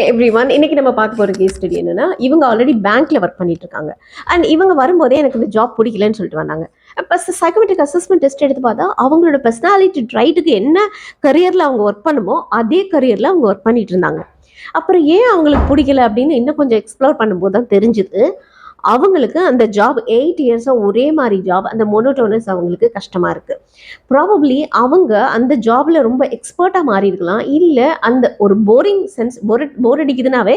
Every one இன்னைக்கு நம்ம பார்க்க போகிற கேஸ் ஸ்டடி என்னன்னா இவங்க ஆல்ரெடி பேங்க்ல ஒர்க் பண்ணிட்டு இருக்காங்க. அண்ட் இவங்க வரும்போதே எனக்கு இந்த ஜாப் பிடிக்கலன்னு சொல்லிட்டு வந்தாங்க. இப்போ சைக்கோமெட்ரிக் அசஸ்மெண்ட் டெஸ்ட் எடுத்து பார்த்தா அவங்களோட பர்சனாலிட்டி ட்ரைட்டுக்கு என்ன கரியரில் அவங்க ஒர்க் பண்ணுமோ அதே கரியரில் அவங்க ஒர்க் பண்ணிட்டு இருந்தாங்க. அப்புறம் ஏன் அவங்களுக்கு பிடிக்கல அப்படின்னு இன்னும் கொஞ்சம் எக்ஸ்ப்ளோர் பண்ணும்போது தான் தெரிஞ்சுது. அவங்களுக்கு அந்த ஜாப் எயிட் இயர்ஸாக ஒரே மாதிரி ஜாப் அந்த மொனோட்டோனஸ் அவங்களுக்கு கஷ்டமாக இருக்குது ப்ராபப்ளி அவங்க அந்த ஜாபில் ரொம்ப எக்ஸ்பர்ட்டாக மாறி இருக்கலாம். இல்லை அந்த ஒரு போரிங் சென்ஸ் போர் போர் அடிக்குதுனாவே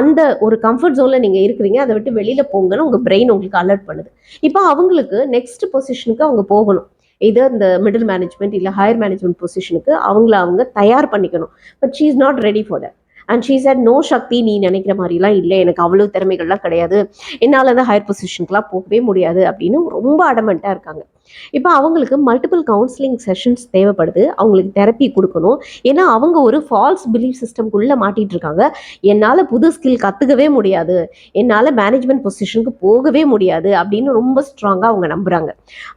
அந்த ஒரு கம்ஃபர்ட் ஜோனில் நீங்கள் இருக்கிறீங்க அதை விட்டு வெளியில் போங்கன்னு உங்கள் பிரெயின் உங்களுக்கு அலர்ட் பண்ணுது. இப்போ அவங்களுக்கு நெக்ஸ்ட் பொசிஷனுக்கு அவங்க போகணும். இது இந்த மிடில் மேனேஜ்மெண்ட் இல்லை ஹையர் மேனேஜ்மெண்ட் பொசிஷனுக்கு அவங்கள அவங்க தயார் பண்ணிக்கணும். But she is not ready for that and she said no Shakti நீ நினைக்கிற மாதிரிலாம் இல்லை. எனக்கு அவ்வளோ திறமைகள்லாம் கிடையாது. என்னால் அந்த ஹையர் பொசிஷனுக்குலாம் போகவே முடியாது. அப்படின்னு ரொம்ப அடமெண்ட்டாக இருக்காங்க. இப்போ அவங்களுக்கு மல்டிபிள் கவுன்சிலிங் செஷன்ஸ் தேவைப்படுது. அவங்களுக்கு தெரப்பி கொடுக்கணும். ஏன்னா அவங்க ஒரு ஃபால்ஸ் பிலீஃப் சிஸ்டம்குள்ளே மாட்டிகிட்டு இருக்காங்க. என்னால் புது ஸ்கில் கற்றுக்கவே முடியாது. என்னால் மேனேஜ்மெண்ட் பொசிஷனுக்கு போகவே முடியாது. அப்படின்னு ரொம்ப ஸ்ட்ராங்காக அவங்க நம்புகிறாங்க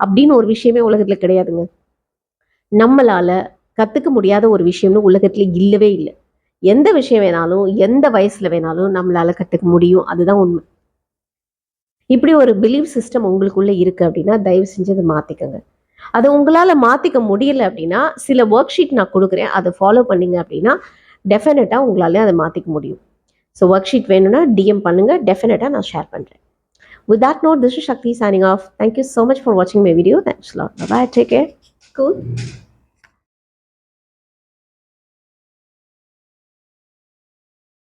அப்படின்னு ஒரு விஷயமே உலகத்தில் கிடையாதுங்க. நம்மளால் கற்றுக்க முடியாத ஒரு விஷயம்னு உலகத்தில் இல்லவே இல்லை. எந்த விஷயம் வேணாலும் எந்த வயசுல வேணாலும் நம்மளால கற்றுக்க முடியும். அதுதான் உண்மை. இப்படி ஒரு பிலீவ் சிஸ்டம் உங்களுக்குள்ளே இருக்கு அப்படின்னா தயவு செஞ்சு அதை மாத்திக்கோங்க. அதை உங்களால் மாற்றிக்க முடியல அப்படின்னா சில ஒர்க் ஷீட் நான் கொடுக்குறேன். அதை ஃபாலோ பண்ணீங்க அப்படின்னா டெஃபினட்டாக உங்களாலே அதை மாற்றிக்க முடியும். ஸோ ஒர்க் ஷீட் வேணும்னா டிஎம் பண்ணுங்கள் டெஃபினட்டாக நான் ஷேர் பண்ணுறேன் with that note this Shakti signing off thank you so much for வாட்சிங் my video thanks lot bye take care cool